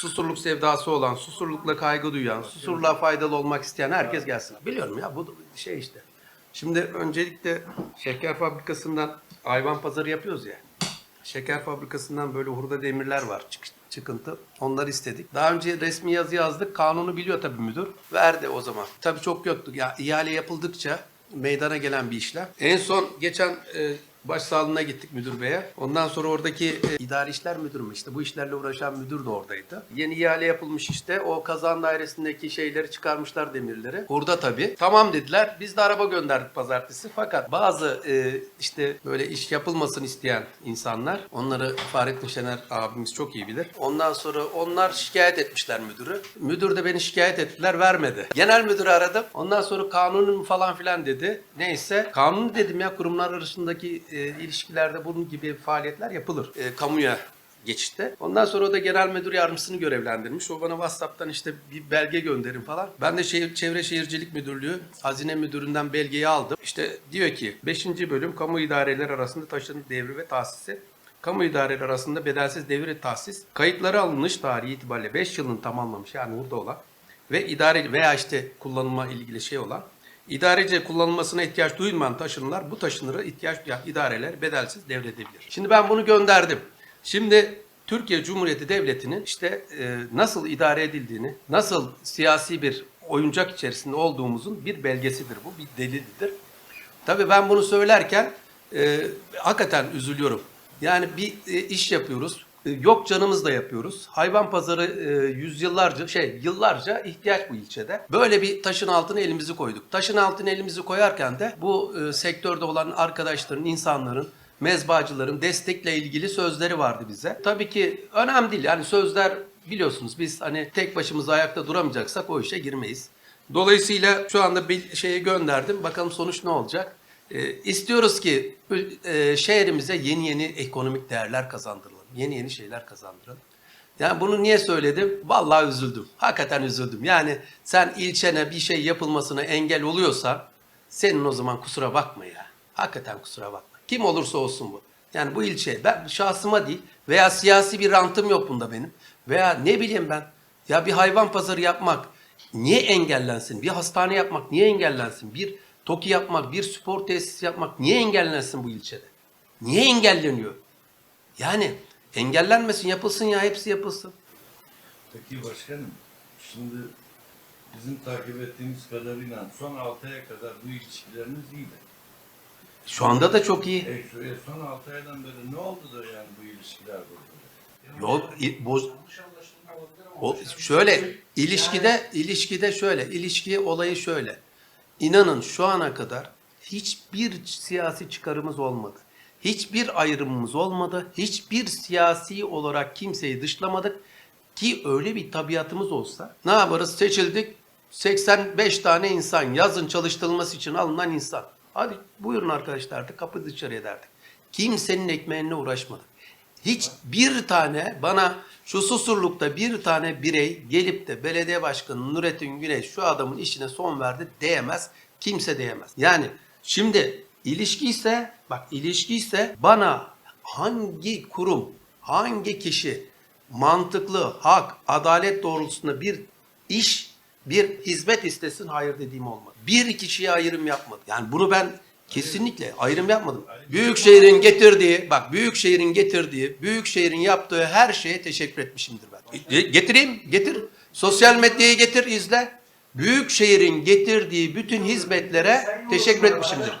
Susurluk sevdası olan, susurlukla kaygı duyan, susurluğa faydalı olmak isteyen herkes gelsin. Biliyorum ya bu şey işte. Şimdi öncelikle şeker fabrikasından hayvan pazarı yapıyoruz ya. Şeker fabrikasından böyle hurda demirler var çık- çıkıntı. Onları istedik. Daha önce resmi yazı yazdık. Kanunu biliyor tabii müdür. Verdi o zaman. Tabii çok yoktu. Ya ihale yapıldıkça meydana gelen bir işlem. En son geçen e, başsağlığına gittik müdür beye. Ondan sonra oradaki e, idari işler müdürü mü işte bu işlerle uğraşan müdür de oradaydı. Yeni ihale yapılmış işte o kazan dairesindeki şeyleri çıkarmışlar demirleri. Hurda tabii. Tamam dediler. Biz de araba gönderdik pazartesi. Fakat bazı e, işte böyle iş yapılmasını isteyen insanlar onları Fahrettin Şener abimiz çok iyi bilir. Ondan sonra onlar şikayet etmişler müdürü. Müdür de beni şikayet ettiler vermedi. Genel müdürü aradım. Ondan sonra kanunun falan filan dedi. Neyse kanun dedim ya kurumlar arasındaki e, ilişkilerde bunun gibi faaliyetler yapılır. E, kamuya geçişte. Ondan sonra o da genel müdür yardımcısını görevlendirmiş. O bana WhatsApp'tan işte bir belge gönderin falan. Ben de şehir, Çevre Şehircilik Müdürlüğü Hazine Müdürü'nden belgeyi aldım. İşte diyor ki 5. bölüm kamu idareleri arasında taşınır devri ve tahsisi. Kamu idareleri arasında bedelsiz devir tahsis kayıtları alınış tarihi itibariyle 5 yılını tamamlamış yani burada olan ve idare veya işte kullanıma ilgili şey olan İdarece kullanılmasına ihtiyaç duymayan taşınırlar bu taşınırı ihtiyaç duyan idareler bedelsiz devredebilir. Şimdi ben bunu gönderdim. Şimdi Türkiye Cumhuriyeti Devleti'nin işte e, nasıl idare edildiğini, nasıl siyasi bir oyuncak içerisinde olduğumuzun bir belgesidir bu, bir delildir. Tabii ben bunu söylerken e, hakikaten üzülüyorum. Yani bir e, iş yapıyoruz. E, yok canımız da yapıyoruz. Hayvan pazarı e, yüzyıllarca şey yıllarca ihtiyaç bu ilçede. Böyle bir taşın altına elimizi koyduk. Taşın altına elimizi koyarken de bu e, sektörde olan arkadaşların, insanların mezbacıların destekle ilgili sözleri vardı bize. Tabii ki önemli değil. Yani sözler biliyorsunuz biz hani tek başımıza ayakta duramayacaksak o işe girmeyiz. Dolayısıyla şu anda bir şeyi gönderdim. Bakalım sonuç ne olacak? Ee, istiyoruz ki e, şehrimize yeni yeni ekonomik değerler kazandıralım. Yeni yeni şeyler kazandıralım. Yani bunu niye söyledim? Vallahi üzüldüm. Hakikaten üzüldüm. Yani sen ilçene bir şey yapılmasına engel oluyorsa senin o zaman kusura bakma ya. Hakikaten kusura bakma. Kim olursa olsun bu. Yani bu ilçe ben şahsıma değil veya siyasi bir rantım yok bunda benim. Veya ne bileyim ben ya bir hayvan pazarı yapmak niye engellensin? Bir hastane yapmak niye engellensin? Bir TOKİ yapmak, bir spor tesisi yapmak niye engellensin bu ilçede? Niye engelleniyor? Yani engellenmesin, yapılsın ya hepsi yapılsın. Peki başkanım, şimdi bizim takip ettiğimiz kadarıyla son 6 aya kadar bu ilişkileriniz iyiydi. Şu anda da çok iyi. E, şu, e, son 6 aydan beri ne oldu da yani bu ilişkiler bozuldu? Yol i- boz o, şöyle ilişkide ilişkide şöyle ilişki olayı şöyle. İnanın şu ana kadar hiçbir siyasi çıkarımız olmadı. Hiçbir ayrımımız olmadı. Hiçbir siyasi olarak kimseyi dışlamadık. Ki öyle bir tabiatımız olsa ne yaparız? Seçildik. 85 tane insan yazın çalıştırılması için alınan insan. Hadi buyurun arkadaşlar da kapı dışarıya derdik. Kimsenin ekmeğine uğraşmadık. Hiç bir tane bana şu susurlukta bir tane birey gelip de belediye başkanı Nurettin Güneş şu adamın işine son verdi diyemez. Kimse diyemez. Yani şimdi ilişki ise bak ilişki ise bana hangi kurum, hangi kişi mantıklı, hak, adalet doğrultusunda bir iş, bir hizmet istesin hayır dediğim olmadı. Bir kişiye ayrım yapmadım. Yani bunu ben kesinlikle ayrım yapmadım. Büyükşehir'in getirdiği, bak Büyükşehir'in getirdiği, Büyükşehir'in yaptığı her şeye teşekkür etmişimdir ben. E, Getireyim, getir. Sosyal medyayı getir, izle. Büyükşehir'in getirdiği bütün hizmetlere teşekkür etmişimdir.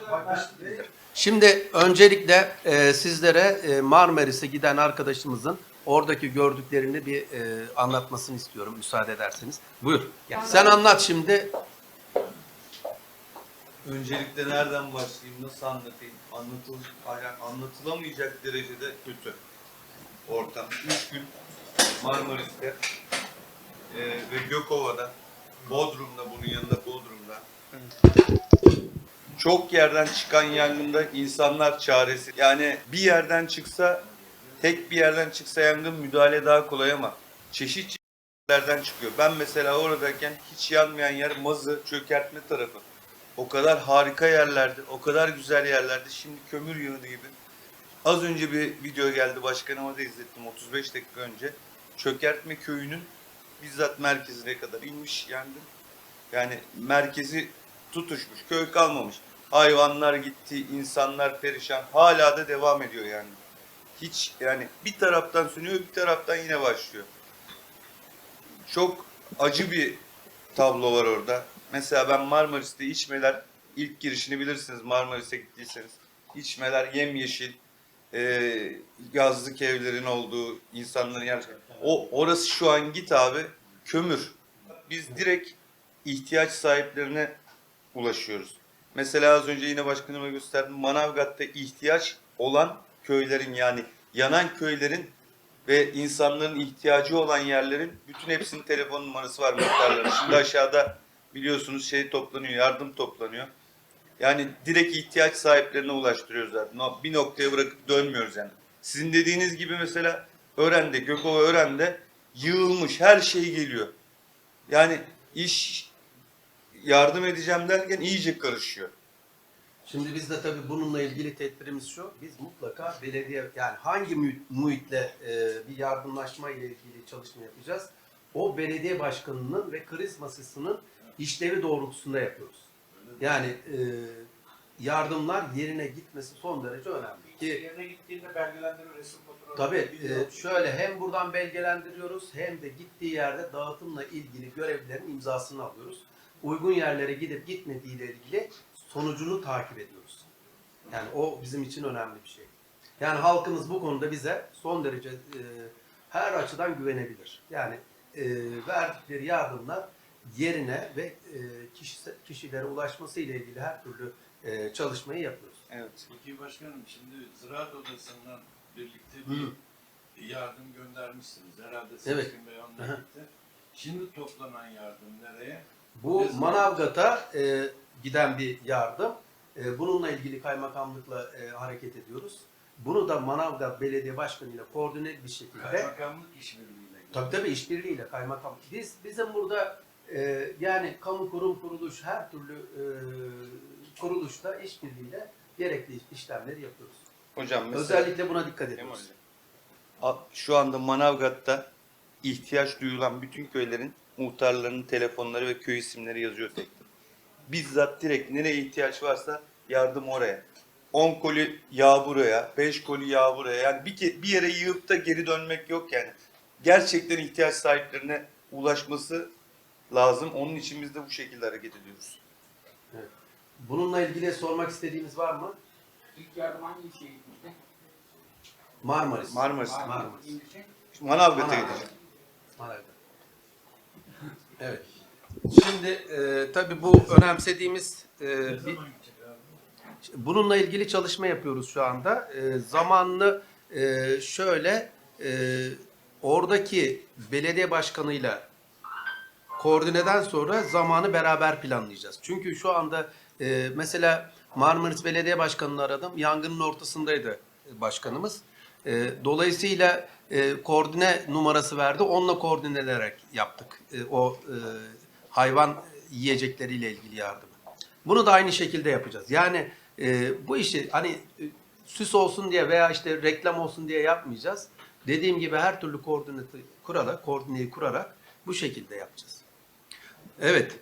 Şimdi öncelikle e, sizlere e, Marmaris'e giden arkadaşımızın oradaki gördüklerini bir e, anlatmasını istiyorum müsaade ederseniz. Buyur. Gel. Sen anlat şimdi. Öncelikle nereden başlayayım, nasıl anlatayım? Anlatıl, anlatılamayacak derecede kötü ortam. Üç gün Marmaris'te e, ve Gökova'da, Bodrum'da, bunun yanında Bodrum'da. Çok yerden çıkan yangında insanlar çaresi. Yani bir yerden çıksa, tek bir yerden çıksa yangın müdahale daha kolay ama çeşit yerlerden çıkıyor. Ben mesela oradayken hiç yanmayan yer Mazı çökertme tarafı. O kadar harika yerlerdi, o kadar güzel yerlerdi. Şimdi kömür yığını gibi. Az önce bir video geldi başkanıma da izlettim 35 dakika önce. Çökertme köyünün bizzat merkezine kadar inmiş yangın. Yani merkezi tutuşmuş, köy kalmamış. Hayvanlar gitti, insanlar perişan. Hala da devam ediyor yani. Hiç yani bir taraftan sönüyor, bir taraftan yine başlıyor. Çok acı bir tablo var orada. Mesela ben Marmaris'te içmeler ilk girişini bilirsiniz Marmaris'e gittiyseniz. İçmeler yemyeşil, e, yazlık evlerin olduğu, insanların yer. O orası şu an git abi kömür. Biz direkt ihtiyaç sahiplerine ulaşıyoruz. Mesela az önce yine başkanıma gösterdim. Manavgat'ta ihtiyaç olan köylerin yani yanan köylerin ve insanların ihtiyacı olan yerlerin bütün hepsinin telefon numarası var muhtarların. Şimdi aşağıda biliyorsunuz şey toplanıyor, yardım toplanıyor. Yani direkt ihtiyaç sahiplerine ulaştırıyoruz zaten. Bir noktaya bırakıp dönmüyoruz yani. Sizin dediğiniz gibi mesela Ören'de, Gökova Ören'de yığılmış her şey geliyor. Yani iş yardım edeceğim derken iyice karışıyor. Şimdi biz de tabii bununla ilgili tedbirimiz şu. Biz mutlaka belediye yani hangi muhitle e, bir yardımlaşma ile ilgili çalışma yapacağız. O belediye başkanının ve kriz masasının işlevi doğrultusunda yapıyoruz. Yani e, yardımlar yerine gitmesi son derece önemli. Ki Yerine gittiğinde belgelendirme resim fotoğrafı. Tabii video. e, şöyle hem buradan belgelendiriyoruz hem de gittiği yerde dağıtımla ilgili görevlilerin imzasını alıyoruz. Uygun yerlere gidip gitmediği ile ilgili sonucunu takip ediyoruz. Yani o bizim için önemli bir şey. Yani halkımız bu konuda bize son derece e, her açıdan güvenebilir. Yani e, verdikleri yardımlar yerine ve e, kişi, kişilere ulaşması ile ilgili her türlü e, çalışmayı yapıyoruz. Evet. Peki başkanım şimdi Ziraat Odası'ndan birlikte Hı. bir yardım göndermişsiniz. Herhalde Evet. Seçkin Bey onunla Aha. birlikte. Şimdi toplanan yardım nereye? Bu Biz- Manavgat'a e, giden bir yardım. E, bununla ilgili kaymakamlıkla e, hareket ediyoruz. Bunu da Manavgat Belediye Başkanı ile koordine bir şekilde Kaymakamlık işbirliğiyle. tabii tabii işbirliğiyle kaymakam. Biz bizim burada e, yani kamu kurum kuruluş her türlü e, kuruluşta işbirliğiyle gerekli işlemleri yapıyoruz. Hocam mesela Özellikle buna dikkat ediyoruz. Şu anda Manavgat'ta ihtiyaç duyulan bütün köylerin muhtarlarının telefonları ve köy isimleri yazıyor tek. Bizzat direkt nereye ihtiyaç varsa yardım oraya. 10 koli yağ buraya, 5 koli yağ buraya. Yani bir, bir yere yığıp da geri dönmek yok yani. Gerçekten ihtiyaç sahiplerine ulaşması lazım. Onun için biz de bu şekilde hareket ediyoruz. Bununla ilgili sormak istediğiniz var mı? İlk yardım hangi şeye gitmişti? Marmaris. Marmaris. Marmaris. Manavgat'a Manavgat. gideceğim. Manavgat. Evet. Şimdi e, tabii bu önemsediğimiz e, bir, gidecek bununla ilgili çalışma yapıyoruz şu anda. E, zamanlı e, şöyle e, oradaki belediye başkanıyla koordineden sonra zamanı beraber planlayacağız. Çünkü şu anda e, mesela Marmaris Belediye Başkanı'nı aradım. Yangının ortasındaydı başkanımız. E, dolayısıyla e, koordine numarası verdi. Onunla koordine ederek yaptık e, o e, hayvan yiyecekleriyle ilgili yardımı. Bunu da aynı şekilde yapacağız. Yani e, bu işi hani e, süs olsun diye veya işte reklam olsun diye yapmayacağız. Dediğim gibi her türlü koordinatı kurarak, koordineyi kurarak bu şekilde yapacağız. Evet.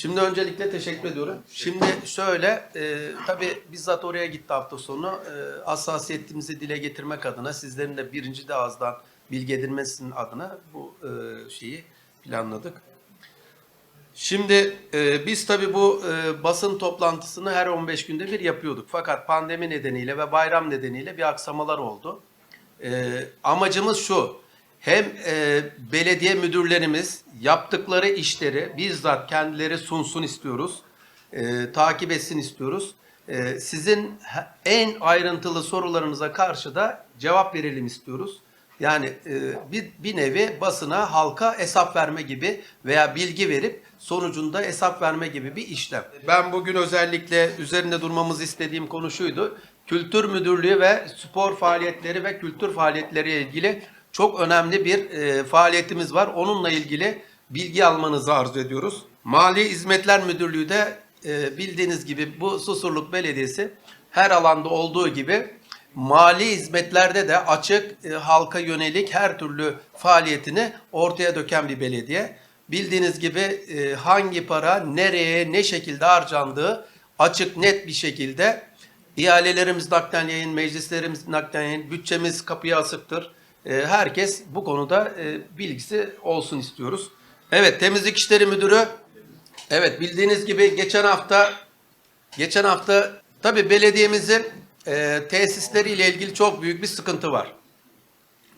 Şimdi öncelikle teşekkür ediyorum. Şimdi şöyle, e, tabii bizzat oraya gitti hafta sonu. E, hassasiyetimizi dile getirmek adına, sizlerin de birinci de ağızdan bilgi edinmesinin adına bu e, şeyi planladık. Şimdi e, biz tabii bu e, basın toplantısını her 15 günde bir yapıyorduk. Fakat pandemi nedeniyle ve bayram nedeniyle bir aksamalar oldu. E, amacımız şu, hem e, belediye müdürlerimiz yaptıkları işleri bizzat kendileri sunsun istiyoruz, e, takip etsin istiyoruz. E, sizin en ayrıntılı sorularınıza karşı da cevap verelim istiyoruz. Yani e, bir, bir nevi basına, halka hesap verme gibi veya bilgi verip sonucunda hesap verme gibi bir işlem. Ben bugün özellikle üzerinde durmamızı istediğim konu şuydu. Kültür Müdürlüğü ve spor faaliyetleri ve kültür faaliyetleriyle ilgili çok önemli bir e, faaliyetimiz var. Onunla ilgili bilgi almanızı arzu ediyoruz. Mali Hizmetler Müdürlüğü de e, bildiğiniz gibi bu Susurluk Belediyesi her alanda olduğu gibi mali hizmetlerde de açık e, halka yönelik her türlü faaliyetini ortaya döken bir belediye. Bildiğiniz gibi e, hangi para nereye ne şekilde harcandığı açık net bir şekilde ihalelerimiz nakden yayın, meclislerimiz nakden yayın, bütçemiz kapıya asıktır. E, herkes bu konuda e, bilgisi olsun istiyoruz. Evet Temizlik İşleri Müdürü Evet bildiğiniz gibi geçen hafta geçen hafta tabii belediyemizin e, tesisleriyle ilgili çok büyük bir sıkıntı var.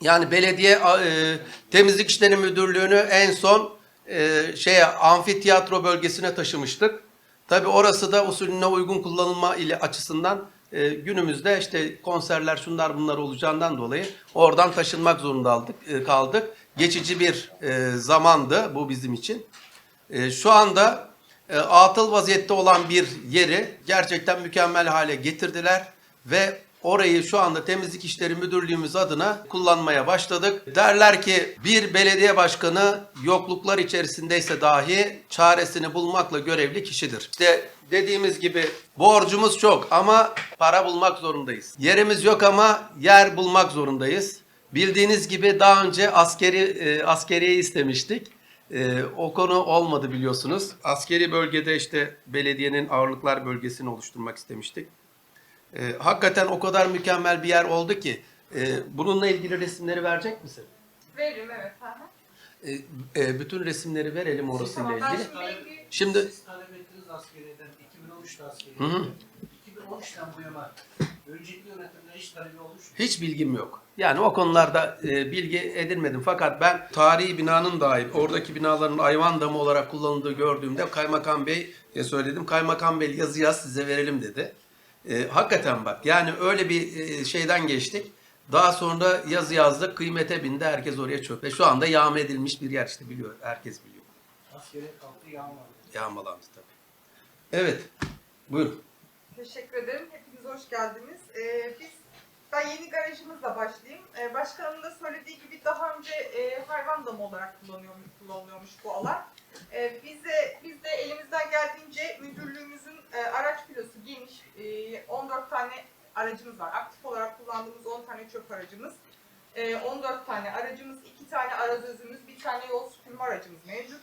Yani belediye e, temizlik işleri müdürlüğünü en son e, şeye amfiteyatro bölgesine taşımıştık. Tabii orası da usulüne uygun kullanılma ile açısından e, günümüzde işte konserler şunlar bunlar olacağından dolayı oradan taşınmak zorunda aldık, e, kaldık. Geçici bir e, zamandı bu bizim için. E, şu anda e, atıl vaziyette olan bir yeri gerçekten mükemmel hale getirdiler ve orayı şu anda Temizlik İşleri Müdürlüğümüz adına kullanmaya başladık. Derler ki bir belediye başkanı yokluklar içerisindeyse dahi çaresini bulmakla görevli kişidir. İşte dediğimiz gibi borcumuz çok ama para bulmak zorundayız. Yerimiz yok ama yer bulmak zorundayız. Bildiğiniz gibi daha önce askeri e, askeriye istemiştik. Ee, o konu olmadı biliyorsunuz. Askeri bölgede işte belediyenin ağırlıklar bölgesini oluşturmak istemiştik. Ee, hakikaten o kadar mükemmel bir yer oldu ki. e, bununla ilgili resimleri verecek misin? Veririm evet. Hı. Ee, e, bütün resimleri verelim orasıyla Tamam, ben ilgili. şimdi Şimdi Siz talep ettiniz askeriyeden 2013'te Hı askeriyeden. hı. 2013'ten bu yana önceki yönetimde hiç talebi olmuş mu? Hiç bilgim yok. Yani o konularda e, bilgi edinmedim. Fakat ben tarihi binanın dahi oradaki binaların ayvan damı olarak kullanıldığı gördüğümde Kaymakam Bey'e söyledim. Kaymakam Bey yazı yaz size verelim dedi. E, hakikaten bak yani öyle bir e, şeyden geçtik. Daha sonra yazı yazdık kıymete bindi herkes oraya çöpe. Şu anda yağma edilmiş bir yer işte biliyor. Herkes biliyor. Askeriye kalktı yağmadı. Yağmalandı tabii. Evet. Buyurun. Teşekkür ederim. Hepiniz hoş geldiniz. Ee, biz ben yeni garajımızla başlayayım. Ee, başkanım da söylediği gibi daha önce e, hayvan damı olarak kullanıyormuş, kullanılıyormuş bu alan. Ee, bize biz de elimizden geldiğince müdürlüğümüzün e, araç filosu geniş. E, 14 tane aracımız var. Aktif olarak kullandığımız 10 tane çöp aracımız. E, 14 tane aracımız, 2 tane arazözümüz, bir tane yol süpürme aracımız mevcut.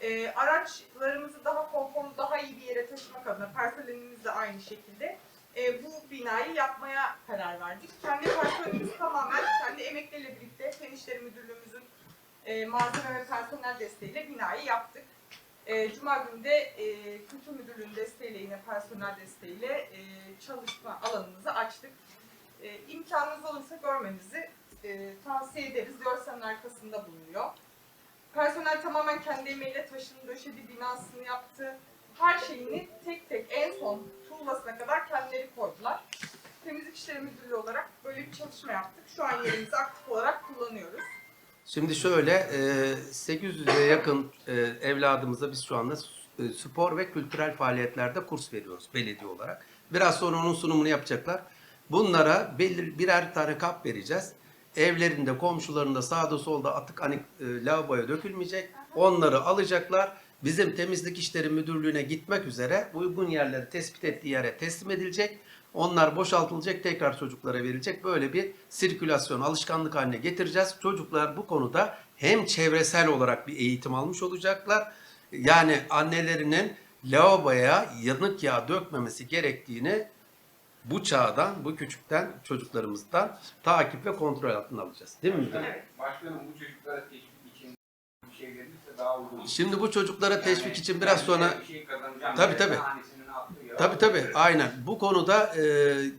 E, araçlarımızı daha konforlu, daha iyi bir yere taşımak adına personelimiz de aynı şekilde e, bu binayı yapmaya karar verdik. Kendi personelimiz tamamen kendi emekleriyle birlikte Fen Müdürlüğümüzün e, malzeme ve personel desteğiyle binayı yaptık. E, Cuma günü de e, Kültür Müdürlüğü'nün desteğiyle yine personel desteğiyle e, çalışma alanımızı açtık. E, imkanınız olursa görmenizi e, tavsiye ederiz. Görselin arkasında bulunuyor. Personel tamamen kendi emeğiyle taşını döşedi, binasını yaptı. Her şeyini tek tek en son tuğlasına kadar kendileri koydular. Temizlik İşleri Müdürlüğü olarak böyle bir çalışma yaptık. Şu an yerimizi aktif olarak kullanıyoruz. Şimdi şöyle e, 800'e yakın e, evladımıza biz şu anda e, spor ve kültürel faaliyetlerde kurs veriyoruz belediye olarak. Biraz sonra onun sunumunu yapacaklar. Bunlara belli birer tane kap vereceğiz. Evlerinde, komşularında sağda solda atık hani e, lavaboya dökülmeyecek. Onları alacaklar. Bizim temizlik işleri müdürlüğüne gitmek üzere uygun yerleri tespit ettiği yere teslim edilecek. Onlar boşaltılacak, tekrar çocuklara verilecek. Böyle bir sirkülasyon, alışkanlık haline getireceğiz. Çocuklar bu konuda hem çevresel olarak bir eğitim almış olacaklar. Yani annelerinin lavaboya yanık yağ dökmemesi gerektiğini bu çağdan, bu küçükten çocuklarımızdan takip ve kontrol altına alacağız. Değil mi müdürüm? Başkanım bu çocuklara teşvik için bir şey verirse daha uygun. Şimdi bu çocuklara teşvik için biraz sonra Bir şey. Tabii, tabii. Tabii tabii aynen. Bu konuda e,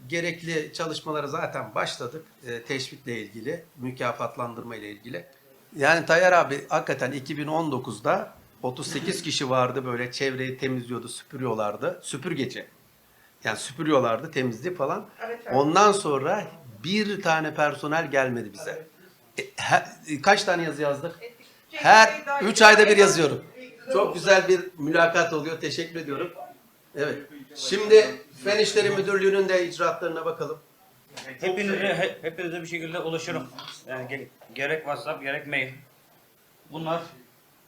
gerekli çalışmalara zaten başladık. E, teşvikle ilgili, mükafatlandırma ile ilgili. Yani Tayyar abi hakikaten 2019'da 38 kişi vardı böyle çevreyi temizliyordu, süpürüyorlardı. Süpürgeci. Yani süpürüyorlardı, temizlik falan. Evet, evet. Ondan sonra bir tane personel gelmedi bize. E, he- kaç tane yazı yazdık? Her Cemil Bey daha- 3 ayda bir yazıyorum. Çok güzel bir mülakat oluyor. Teşekkür ediyorum. Evet. Şimdi Fen İşleri Müdürlüğü'nün de icraatlarına bakalım. Hepinize, he- hepinize bir şekilde ulaşırım. Yani ge- gerek WhatsApp gerek mail. Bunlar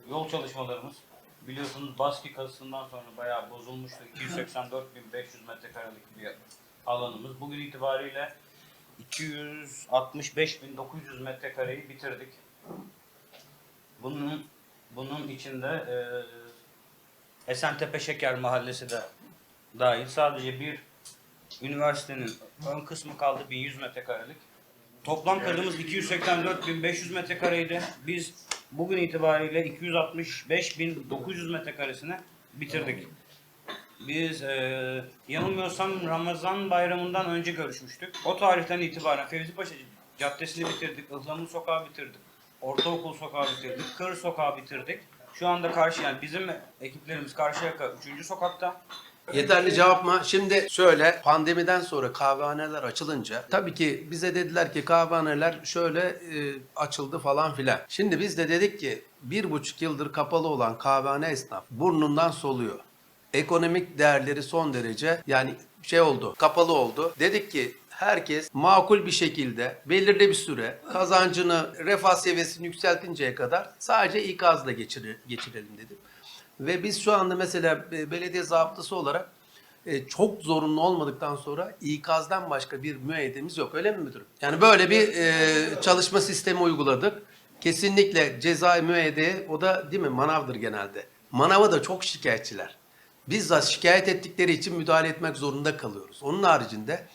yol çalışmalarımız. Biliyorsunuz Baski kazısından sonra bayağı bozulmuştu. 284.500 metrekarelik bir alanımız. Bugün itibariyle 265.900 metrekareyi bitirdik. Bunun bunun içinde e, Esentepe Şeker Mahallesi de dahil. Sadece bir üniversitenin ön kısmı kaldı 1100 metrekarelik. Toplam kadımız 284.500 metrekareydi. Biz bugün itibariyle 265.900 metrekaresini bitirdik. Biz e, yanılmıyorsam Ramazan bayramından önce görüşmüştük. O tarihten itibaren Fevzi Paşa Caddesi'ni bitirdik, Ihlamur Sokağı bitirdik, Ortaokul Sokağı bitirdik, Kır Sokağı bitirdik. Şu anda karşı yani bizim ekiplerimiz Karşıyaka 3. sokakta. Yeterli cevap mı? Şimdi şöyle pandemiden sonra kahvehaneler açılınca tabii ki bize dediler ki kahvehaneler şöyle e, açıldı falan filan. Şimdi biz de dedik ki bir buçuk yıldır kapalı olan kahvehane esnaf burnundan soluyor. Ekonomik değerleri son derece yani şey oldu kapalı oldu. Dedik ki herkes makul bir şekilde belirli bir süre kazancını refah seviyesini yükseltinceye kadar sadece ikazla geçirir, geçirelim dedim. Ve biz şu anda mesela e, belediye zabıtası olarak e, çok zorunlu olmadıktan sonra ikazdan başka bir müeyyidemiz yok. Öyle mi müdürüm? Yani böyle bir e, çalışma sistemi uyguladık. Kesinlikle ceza müeyyide o da değil mi manavdır genelde. Manava da çok şikayetçiler. Bizzat şikayet ettikleri için müdahale etmek zorunda kalıyoruz. Onun haricinde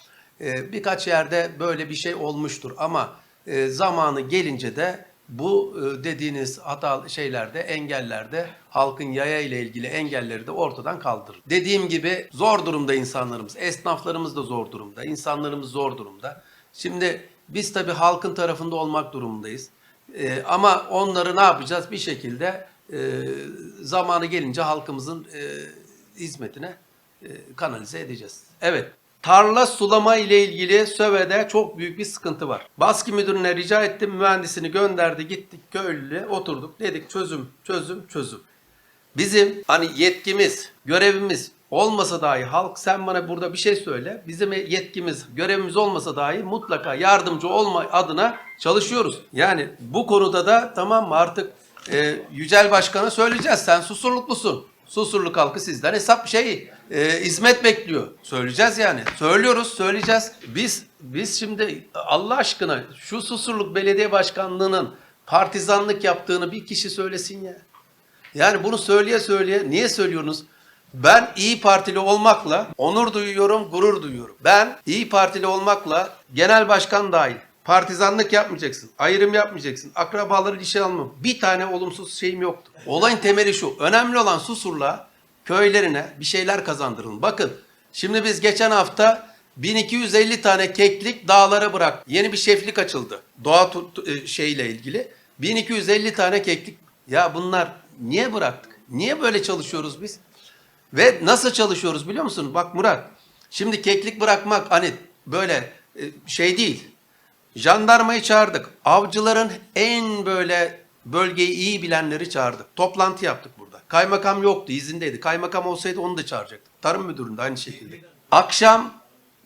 birkaç yerde böyle bir şey olmuştur ama zamanı gelince de bu e, dediğiniz hata şeylerde, engellerde halkın yaya ile ilgili engelleri de ortadan kaldırır. Dediğim gibi zor durumda insanlarımız, esnaflarımız da zor durumda, insanlarımız zor durumda. Şimdi biz tabii halkın tarafında olmak durumundayız. E, ama onları ne yapacağız? Bir şekilde e, zamanı gelince halkımızın e, hizmetine e, kanalize edeceğiz. Evet. Tarla sulama ile ilgili Söve'de çok büyük bir sıkıntı var. Baski müdürüne rica ettim. Mühendisini gönderdi. Gittik köylüyle oturduk. Dedik çözüm, çözüm, çözüm. Bizim hani yetkimiz, görevimiz olmasa dahi halk sen bana burada bir şey söyle. Bizim yetkimiz, görevimiz olmasa dahi mutlaka yardımcı olma adına çalışıyoruz. Yani bu konuda da tamam mı artık e, Yücel Başkan'a söyleyeceğiz. Sen susurluklusun. Susurluk halkı sizden hesap şey e, hizmet bekliyor. Söyleyeceğiz yani. Söylüyoruz, söyleyeceğiz. Biz biz şimdi Allah aşkına şu Susurluk Belediye Başkanlığı'nın partizanlık yaptığını bir kişi söylesin ya. Yani bunu söyleye söyleye niye söylüyorsunuz? Ben iyi Partili olmakla onur duyuyorum, gurur duyuyorum. Ben iyi Partili olmakla genel başkan dahil partizanlık yapmayacaksın, ayrım yapmayacaksın, akrabaları işe almam. Bir tane olumsuz şeyim yoktu. Olayın temeli şu, önemli olan Susur'la köylerine bir şeyler kazandırın. Bakın, şimdi biz geçen hafta 1250 tane keklik dağlara bırak. Yeni bir şeflik açıldı. Doğa tut, e, şeyle ilgili. 1250 tane keklik. Ya bunlar niye bıraktık? Niye böyle çalışıyoruz biz? Ve nasıl çalışıyoruz biliyor musun? Bak Murat, şimdi keklik bırakmak hani böyle e, şey değil. Jandarmayı çağırdık. Avcıların en böyle bölgeyi iyi bilenleri çağırdık. Toplantı yaptık. Kaymakam yoktu, izindeydi. Kaymakam olsaydı onu da çağıracaktık. Tarım müdürünü de aynı şekilde. Akşam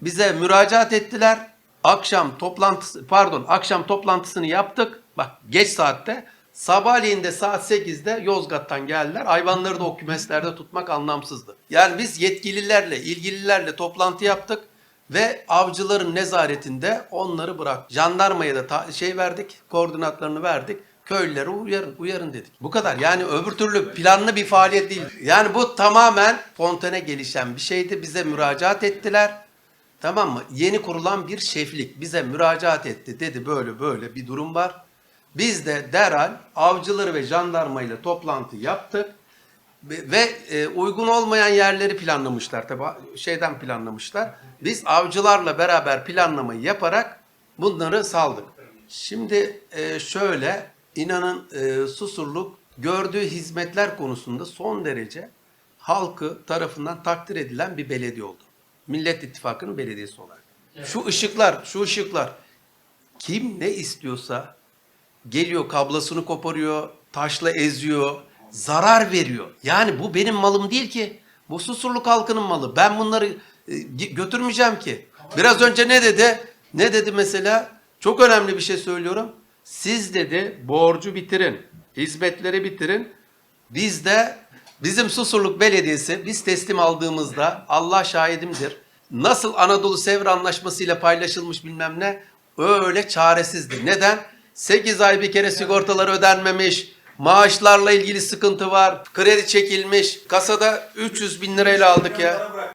bize müracaat ettiler. Akşam toplantısı, pardon, akşam toplantısını yaptık. Bak geç saatte. Sabahleyin de saat 8'de Yozgat'tan geldiler. Hayvanları da o kümeslerde tutmak anlamsızdı. Yani biz yetkililerle, ilgililerle toplantı yaptık ve avcıların nezaretinde onları bırak. Jandarmaya da şey verdik, koordinatlarını verdik. Köylüleri uyarın, uyarın dedik. Bu kadar. Yani öbür türlü planlı bir faaliyet değil. Yani bu tamamen spontane gelişen bir şeydi. Bize müracaat ettiler. Tamam mı? Yeni kurulan bir şeflik bize müracaat etti. Dedi böyle böyle bir durum var. Biz de derhal avcıları ve jandarmayla toplantı yaptık. Ve, e, uygun olmayan yerleri planlamışlar tabi şeyden planlamışlar. Biz avcılarla beraber planlamayı yaparak bunları saldık. Şimdi e, şöyle inanın e, Susurluk gördüğü hizmetler konusunda son derece halkı tarafından takdir edilen bir belediye oldu. Millet İttifakı'nın belediyesi olarak. Şu ışıklar, şu ışıklar kim ne istiyorsa geliyor kablosunu koparıyor, taşla eziyor, zarar veriyor. Yani bu benim malım değil ki. Bu Susurluk halkının malı. Ben bunları e, götürmeyeceğim ki. Biraz önce ne dedi? Ne dedi mesela? Çok önemli bir şey söylüyorum. Siz dedi borcu bitirin, hizmetleri bitirin. Biz de bizim Susurluk Belediyesi biz teslim aldığımızda Allah şahidimdir. nasıl Anadolu Sevr Anlaşması ile paylaşılmış bilmem ne öyle çaresizdi. Neden? 8 ay bir kere sigortalar ödenmemiş, maaşlarla ilgili sıkıntı var, kredi çekilmiş, kasada 300 bin lirayla aldık ya.